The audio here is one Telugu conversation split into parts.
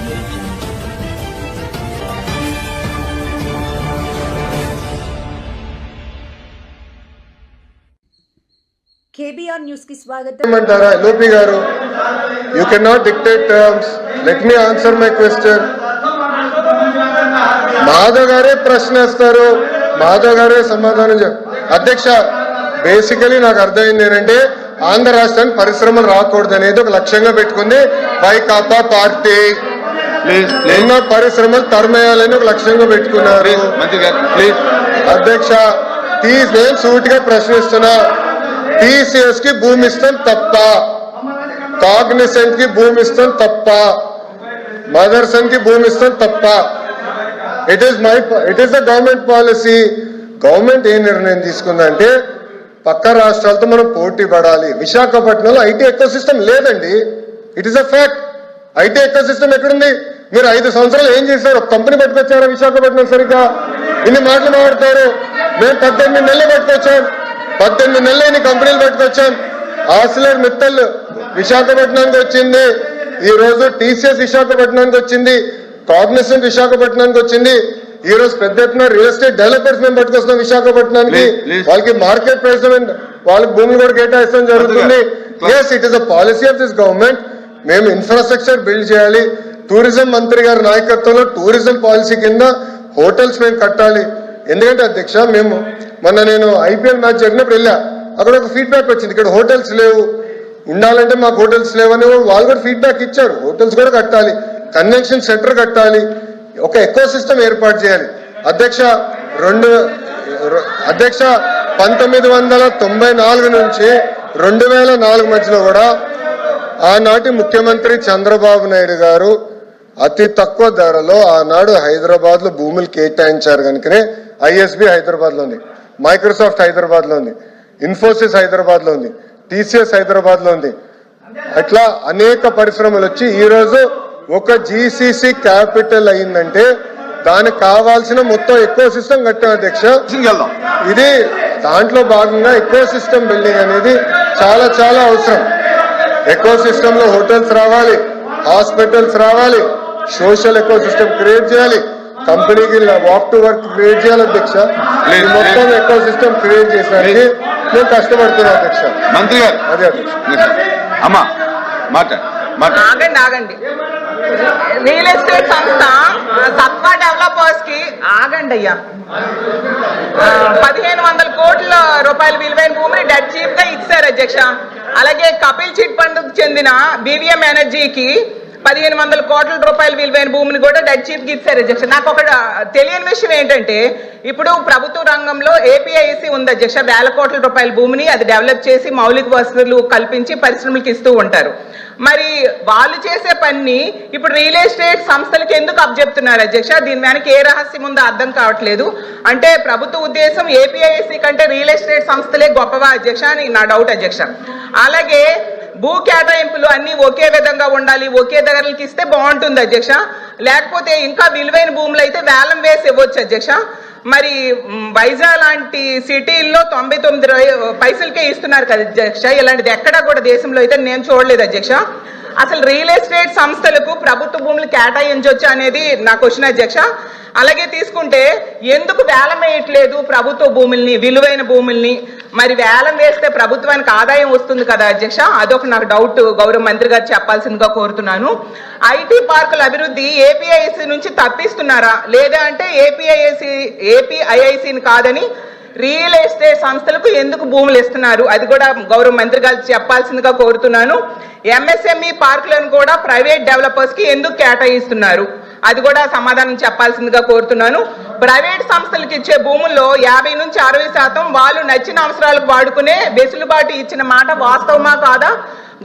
audio కేబీఆర్ న్యూస్కి స్వాగతం. అంటారా ఎల్ఓపి గారు? You can not dictate terms let me answer my question Madhav గారే ప్రశ్న వేస్తారు. మాధవ్ గారే సమాధానం అధ్యక్ష బేసికలీ నాకు అర్థమైంది ఏంటంటే ఆంధ్ర రాష్ట్రానికి పరిశ్రమలు రాకూడదు అనేది ఒక లక్ష్యంగా పెట్టుకుంది వైకాపా పార్టీ. ఎన్నో పరిశ్రమలు తరమేయాలని ఒక లక్ష్యంగా పెట్టుకున్నారు. అధ్యక్ష టీ నేను సూటిగా ప్రశ్నిస్తున్నా. టీసీఎస్కి భూమి ఇస్తాం తప్ప కాగ్నిసెంట్కి భూమి ఇస్తాం తప్ప మదర్సన్కి భూమి ఇస్తాం తప్ప. It is my it is the government policy government ఏ నిర్ణయం తీసుకుందంటే పక్క రాష్ట్రాలతో మనం పోటీ పడాలి. విశాఖపట్నంలో ఐటీ ఎకో సిస్టమ్ లేదండి. It is a fact IT ecosystem ఎక్కడుంది? మీరు ఐదు సంవత్సరాలు ఏం చేశారు? కంపెనీ పట్టుకొచ్చారా? విశాఖపట్నం సరిగ్గా? ఇన్ని మాటలు మాట్లాడతారు మేము పద్దెనిమిది నెలలు పట్టుకొచ్చాం. పద్దెనిమిది నెలలు ఇన్ని కంపెనీలు పట్టుకొచ్చాం. ఆసిలర్ మిత్తల్ విశాఖపట్నానికి వచ్చింది. ఈ రోజు టీసీఎస్ విశాఖపట్నానికి వచ్చింది. కాగ్నిసెంట్ విశాఖపట్నానికి వచ్చింది. ఈ రోజు పెద్ద ఎత్తున రియల్ ఎస్టేట్ డెవలపర్స్ మేము పట్టుకొస్తున్నాం విశాఖపట్నానికి. వాళ్ళకి మార్కెట్ ప్రైస్ వాళ్ళకి భూములు కూడా కేటాయిస్తాం జరుగుతుంది. Yes it is a policy of this government మేము ఇన్ఫ్రాస్ట్రక్చర్ బిల్డ్ చేయాలి. టూరిజం మంత్రి గారి నాయకత్వంలో టూరిజం పాలసీ కింద హోటల్స్ మేము కట్టాలి. ఎందుకంటే అధ్యక్ష మేము మొన్న నేను ఐపీఎల్ మ్యాచ్ జరిగినప్పుడు వెళ్ళా. అక్కడ ఒక ఫీడ్బ్యాక్ వచ్చింది. ఇక్కడ హోటల్స్ లేవు. ఉండాలంటే మాకు హోటల్స్ లేవని వాళ్ళు కూడా ఫీడ్బ్యాక్ ఇచ్చారు. హోటల్స్ కూడా కట్టాలి. కన్వెన్షన్ సెంటర్ కట్టాలి. ఒక ఎకో సిస్టమ్ ఏర్పాటు చేయాలి. అధ్యక్ష రెండు అధ్యక్ష పంతొమ్మిది వందల తొంభై నాలుగు నుంచి రెండు వేల నాలుగు మధ్యలో కూడా ఆనాటి ముఖ్యమంత్రి చంద్రబాబు నాయుడు గారు అతి తక్కువ ధరలో ఆనాడు హైదరాబాద్లో భూములు కేటాయించారు కనుకనే ఐఎస్బి హైదరాబాద్లో ఉంది మైక్రోసాఫ్ట్ హైదరాబాద్లో ఉంది ఇన్ఫోసిస్ హైదరాబాద్లో ఉంది టీసీఎస్ హైదరాబాద్లో ఉంది. అట్లా అనేక పరిశ్రమలు వచ్చి ఈ రోజు ఒక జీసీసీ క్యాపిటల్ అయిందంటే దానికి కావాల్సిన మొత్తం ఎక్కువ సిస్టమ్ కట్టాం అధ్యక్ష. ఇది దాంట్లో భాగంగా ఎకో సిస్టమ్ బిల్డింగ్ అనేది చాలా చాలా అవసరం. ఎకో సిస్టమ్లో హోటల్స్ రావాలి హాస్పిటల్స్ రావాలి సోషల్ ఎకో సిస్టమ్ క్రియేట్ చేయాలి. కంపెనీకి వాక్ టు వర్క్ క్రియేట్ చేయాలి అధ్యక్ష. మొత్తం. ఎకో సిస్టమ్ క్రియేట్ చేసడానికి నేను కష్టపడుతున్నాను అధ్యక్ష. మంత్రి గారు. అదే అధ్యక్ష. అమ్మా మాట మాట. ఆగండి ఆగండి. రియల్ ఎస్టేట్ సంస్థ సత్వా డెవలపర్స్కి ఆగండి అయ్యా. పదిహేను వందల కోట్ల రూపాయల విలువైన భూమిని డెడ్ చీప్గా ఇచ్చారు అధ్యక్ష. అలాగే కపిల్ చిట్ ఫండ్ చెందిన బీవీఎం ఎనర్జీకి పదిహేను వందల కోట్ల రూపాయలు విలువైన భూమిని కూడా డెడ్ చీఫ్కి ఇచ్చారు అధ్యక్ష. నాకు ఒక తెలియని విషయం ఏంటంటే ఇప్పుడు ప్రభుత్వ రంగంలో ఏపీఐసి ఉంది అధ్యక్ష. వేల కోట్ల రూపాయల భూమిని అది డెవలప్ చేసి మౌలిక వసతులు కల్పించి పరిశ్రమలకు ఇస్తూ ఉంటారు. మరి వాళ్ళు చేసే పని ఇప్పుడు రియల్ ఎస్టేట్ సంస్థలకు ఎందుకు అబ్జెప్తున్నారు అధ్యక్ష? దీని వెనక ఏ రహస్యం ఉందో అర్థం కావట్లేదు. అంటే ప్రభుత్వ ఉద్దేశం ఏపీఐసి కంటే రియల్ ఎస్టేట్ సంస్థలే గొప్పవా అధ్యక్ష అని నా డౌట్ అధ్యక్ష. అలాగే భూ కేటాయింపులు అన్ని ఒకే విధంగా ఉండాలి ఒకే ధరలకి ఇస్తే బాగుంటుంది అధ్యక్ష. లేకపోతే ఇంకా విలువైన భూములు అయితే వేలం వేసి ఇవ్వచ్చు అధ్యక్ష. మరి వైజాగ్ లాంటి సిటీల్లో తొంభై తొమ్మిది పైసలకే ఇస్తున్నారు కదా అధ్యక్ష. ఇలాంటిది ఎక్కడా కూడా దేశంలో అయితే నేను చూడలేదు అధ్యక్ష. అసలు రియల్ ఎస్టేట్ సంస్థలకు ప్రభుత్వ భూములు కేటాయించవచ్చు అనేది నా క్వశ్చన్ అధ్యక్ష. అలాగే తీసుకుంటే ఎందుకు వేలం వేయట్లేదు ప్రభుత్వ భూముల్ని విలువైన భూముల్ని? మరి వేలం వేస్తే ప్రభుత్వానికి ఆదాయం వస్తుంది కదా అధ్యక్ష? అదొక నాకు డౌట్ గౌరవ మంత్రి గారు చెప్పాల్సిందిగా కోరుతున్నాను. ఐటీ పార్కుల అభివృద్ధి ఏపీఐసి నుంచి తప్పిస్తున్నారా? లేదా అంటే ఏపీఐసి ఏపీఐఐసిని కాదని రియల్ ఎస్టేట్ సంస్థలకు ఎందుకు భూములు ఇస్తున్నారు? అది కూడా గౌరవ మంత్రి గారు చెప్పాల్సిందిగా కోరుతున్నాను. ఎంఎస్ఎంఈ పార్కులను కూడా ప్రైవేట్ డెవలపర్స్కి ఎందుకు కేటాయిస్తున్నారు? అది కూడా సమాధానం చెప్పాల్సిందిగా కోరుతున్నాను. ప్రైవేట్ సంస్థలకు ఇచ్చే భూముల్లో యాభై నుంచి అరవై శాతం వాళ్ళు నచ్చిన అవసరాలకు వాడుకునే వెసులుబాటు ఇచ్చిన మాట వాస్తవమా కాదా?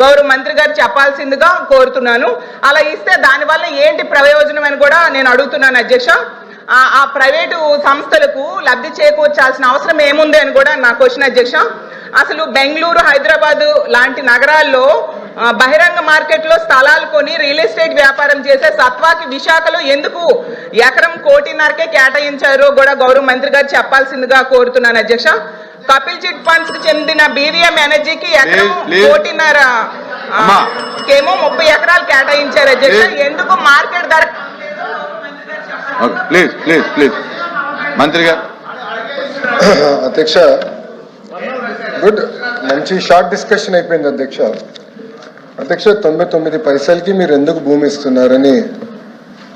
గౌరవ మంత్రి గారు చెప్పాల్సిందిగా కోరుతున్నాను. అలా ఇస్తే దానివల్ల ఏంటి ప్రయోజనం అని కూడా నేను అడుగుతున్నాను అధ్యక్ష. ఆ- ఆ ప్రైవేటు సంస్థలకు లబ్ధి చేకూర్చాల్సిన అవసరం ఏముంది అని కూడా నా క్వశ్చన్ అధ్యక్ష అసలు బెంగళూరు హైదరాబాద్ లాంటి నగరాల్లో బహిరంగ మార్కెట్లో స్థలాలు కొని రియల్ ఎస్టేట్ వ్యాపారం చేసే సత్వాకి విశాఖలో ఎందుకు ఎకరం కోటిన్నరకే కేటాయించారో కూడా గౌరవ మంత్రి గారు చెప్పాల్సిందిగా కోరుతున్నాను అధ్యక్ష కపిల్ చిట్ ఫండ్స్కి చెందిన బీవీఎం ఎనర్జీకి ఎకరం. కోటిన్నర. కేమో ముప్పై ఎకరాలు కేటాయించారు అధ్యక్ష. ఎందుకు మార్కెట్ ధర ఓకే ప్లీజ్ ప్లీజ్ ప్లీజ్. మంత్రి గారు. అధ్యక్ష గుడ్. మంచి షార్ట్ డిస్కషన్ అయిపోయింది అధ్యక్ష. అధ్యక్ష తొంభై తొమ్మిది పైసలకి మీరు ఎందుకు భూమి ఇస్తున్నారని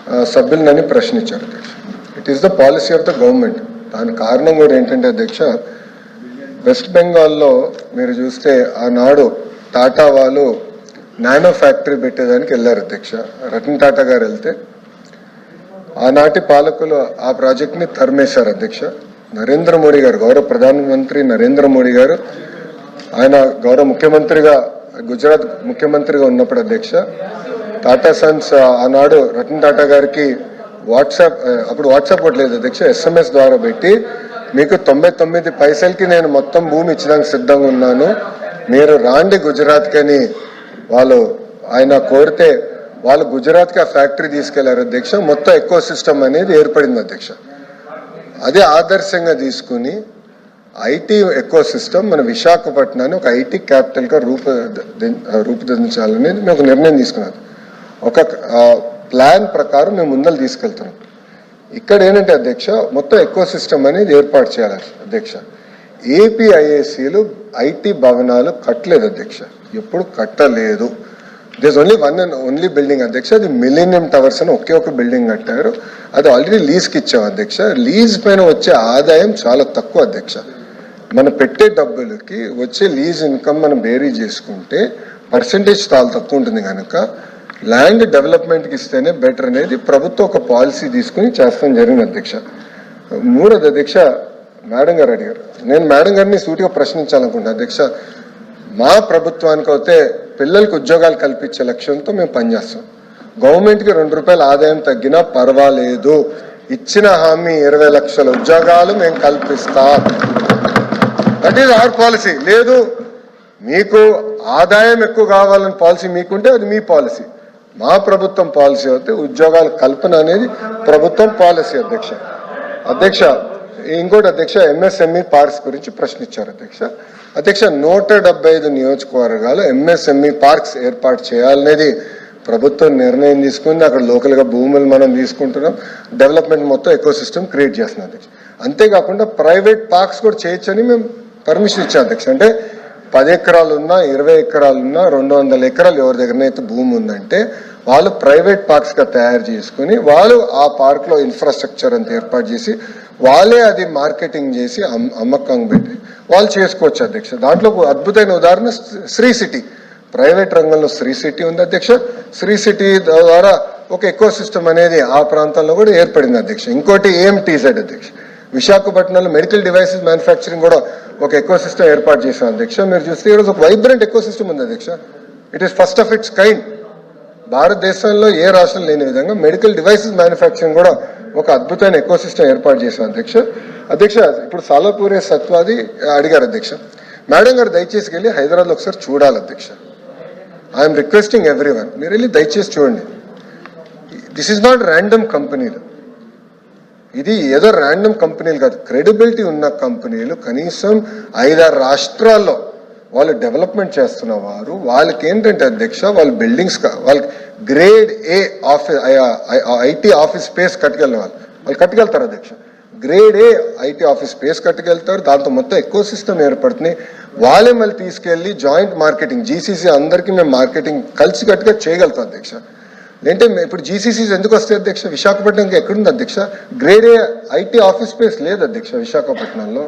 ఆ, సభ్యులని ప్రశ్నించారు అధ్యక్ష. It is the policy of the government దాని కారణం కూడా ఏంటంటే అధ్యక్ష వెస్ట్ బెంగాల్లో మీరు చూస్తే ఆనాడు టాటా వాళ్ళు నానో ఫ్యాక్టరీ పెట్టేదానికి వెళ్ళారు అధ్యక్ష. రతన్ టాటా గారు వెళ్తే ఆనాటి పాలకులు ఆ ప్రాజెక్ట్ని తరిమేశారు అధ్యక్ష. నరేంద్ర మోడీ గారు గౌరవ ప్రధానమంత్రి నరేంద్ర మోడీ గారు. ఆయన గౌరవ ముఖ్యమంత్రిగా గుజరాత్ ముఖ్యమంత్రిగా ఉన్నప్పుడు అధ్యక్ష. టాటా సన్స్ ఆనాడు రతన్ టాటా గారికి వాట్సాప్ అప్పుడు వాట్సాప్ కూడా లేదు అధ్యక్ష ఎస్ఎంఎస్ ద్వారా పెట్టి మీకు తొంభై తొమ్మిది పైసలకి నేను మొత్తం భూమి ఇచ్చడానికి సిద్ధంగా ఉన్నాను. మీరు రాండి గుజరాత్కి అని వాళ్ళు ఆయన కోరితే వాళ్ళు గుజరాత్కి ఆ ఫ్యాక్టరీ తీసుకెళ్ళారు. అధ్యక్ష మొత్తం ఎక్కువ సిస్టమ్ అనేది ఏర్పడింది అధ్యక్ష. అదే ఆదర్శంగా తీసుకుని ఐటీ ఎక్కువ సిస్టమ్ మన విశాఖపట్నాన్ని ఒక ఐటీ క్యాపిటల్గా రూప రూపుదిద్దించాలనేది మేము ఒక నిర్ణయం తీసుకున్నాం. ఒక ప్లాన్ ప్రకారం మేము ముందలు తీసుకెళ్తున్నాం. ఇక్కడ ఏంటంటే అధ్యక్ష మొత్తం ఎక్కువ సిస్టమ్ అనేది ఏర్పాటు చేయాలి అధ్యక్ష. ఏపీఐఏసీలు ఐటీ భవనాలు కట్టలేదు అధ్యక్ష. ఎప్పుడు కట్టలేదు. This only one and only building అధ్యక్ష అది మిలీనియం టవర్స్ అని ఒకే ఒక బిల్డింగ్ కట్టారు. అది ఆల్రెడీ లీజ్కి ఇచ్చాం అధ్యక్ష లీజ్ పైన వచ్చే ఆదాయం చాలా తక్కువ అధ్యక్ష మనం పెట్టే డబ్బులకి వచ్చే లీజ్ ఇన్కమ్ మనం బేరీ చేసుకుంటే పర్సంటేజ్ చాలా తక్కువ ఉంటుంది కనుక ల్యాండ్ డెవలప్మెంట్కి ఇస్తేనే బెటర్ అనేది ప్రభుత్వం ఒక పాలసీ తీసుకుని చేస్తాం జరిగింది అధ్యక్ష మూడోది అధ్యక్ష మేడం గారు అడిగారు. నేను మేడం గారిని సూటిగా ప్రశ్నించాలనుకుంటున్నాను అధ్యక్ష మా ప్రభుత్వానికి అయితే పిల్లలకు ఉద్యోగాలు కల్పించే లక్ష్యంతో మేము పనిచేస్తాం గవర్నమెంట్కి రెండు రూపాయల ఆదాయం తగ్గినా పర్వాలేదు. ఇచ్చిన హామీ ఇరవై లక్షల ఉద్యోగాలు మేము కల్పిస్తాం. దట్ ఈజ్ అవర్ పాలసీ లేదు మీకు ఆదాయం ఎక్కువ కావాలని పాలసీ మీకుంటే అది మీ పాలసీ. మా ప్రభుత్వం పాలసీ అయితే ఉద్యోగాల కల్పన అనేది ప్రభుత్వం పాలసీ అధ్యక్ష. అధ్యక్ష ఇంకోటి అధ్యక్ష ఎంఎస్ఎంఈ పార్క్స్ గురించి ప్రశ్నించారు అధ్యక్ష. అధ్యక్ష నూట డెబ్బై ఐదు నియోజకవర్గాలు ఎంఎస్ఎంఈ పార్క్స్ ఏర్పాటు చేయాలనేది ప్రభుత్వం నిర్ణయం తీసుకుంది. అక్కడ లోకల్గా భూములు మనం తీసుకుంటున్నాం. డెవలప్మెంట్ మొత్తం ఎకో సిస్టమ్ క్రియేట్ చేస్తున్నాం అధ్యక్ష. అంతేకాకుండా ప్రైవేట్ పార్క్స్ కూడా చేయొచ్చని మేము పర్మిషన్ ఇచ్చాం అధ్యక్ష. అంటే పది ఎకరాలు ఉన్నా ఇరవై ఎకరాలు ఉన్నా రెండు వందల ఎకరాలు ఎవరి దగ్గరనైతే భూమి ఉందంటే వాళ్ళు ప్రైవేట్ పార్క్స్గా తయారు చేసుకుని వాళ్ళు ఆ పార్క్లో ఇన్ఫ్రాస్ట్రక్చర్ అంతా ఏర్పాటు చేసి వాళ్ళే అది మార్కెటింగ్ చేసి అమ్- అమ్మకం పెట్టి వాళ్ళు చేసుకోవచ్చు అధ్యక్ష. దాంట్లో అద్భుతమైన ఉదాహరణ శ్రీ సిటీ. ప్రైవేట్ రంగంలో శ్రీ సిటీ ఉంది అధ్యక్ష. శ్రీ సిటీ ద్వారా ఒక ఎకో సిస్టమ్ అనేది ఆ ప్రాంతంలో కూడా ఏర్పడింది అధ్యక్ష. ఇంకోటి ఏఎంటీజెడ్ అధ్యక్ష. విశాఖపట్నంలో మెడికల్ డివైసెస్ మ్యానుఫ్యాక్చరింగ్ కూడా ఒక ఎకో సిస్టమ్ ఏర్పాటు చేశాం అధ్యక్ష. మీరు చూస్తే ఈరోజు ఒక వైబ్రెంట్ ఎకో సిస్టమ్ ఉంది అధ్యక్ష. It is first of its kind భారతదేశంలో ఏ రాష్ట్రం లేని విధంగా మెడికల్ డివైసెస్ మ్యానుఫ్యాక్చరింగ్ కూడా ఒక అద్భుతమైన ఎకో సిస్టమ్ ఏర్పాటు చేశాం అధ్యక్ష. అధ్యక్ష ఇప్పుడు సాలపూరే సత్వాది అడిగారు అధ్యక్ష. మేడం గారు దయచేసి వెళ్ళి హైదరాబాద్లో ఒకసారి చూడాలి అధ్యక్ష. ఐఎమ్ రిక్వెస్టింగ్ ఎవ్రీ వన్ మీరు వెళ్ళి దయచేసి చూడండి. దిస్ ఈజ్ నాట్ ర్యాండమ్ కంపెనీలు ఇది ఏదో ర్యాండమ్ కంపెనీలు కాదు. క్రెడిబిలిటీ ఉన్న కంపెనీలు కనీసం ఐదారు రాష్ట్రాల్లో వాళ్ళు డెవలప్మెంట్ చేస్తున్న వారు వాళ్ళకి ఏంటంటే అధ్యక్ష వాళ్ళ బిల్డింగ్స్ వాళ్ళకి grade A office IT office space కట్టుకెళ్ళిన వాళ్ళు వాళ్ళు కట్టుకెళ్తారు అధ్యక్ష grade A IT office space కట్టుకెళ్తారు దాంతో మొత్తం ఎక్కువ సిస్టమ్ ఏర్పడుతుంది వాళ్ళే మళ్ళీ తీసుకెళ్ళి జాయింట్ మార్కెటింగ్ జీసీసీ అందరికీ మేము మార్కెటింగ్ కలిసి కట్టుగా చేయగలుగుతాం అధ్యక్ష మే- ఇప్పుడు జీసీసీస్ ఎందుకు వస్తాయి అధ్యక్ష విశాఖపట్నంకి ఎక్కడుంది అధ్యక్ష grade A IT office space లేదు అధ్యక్ష విశాఖపట్నంలో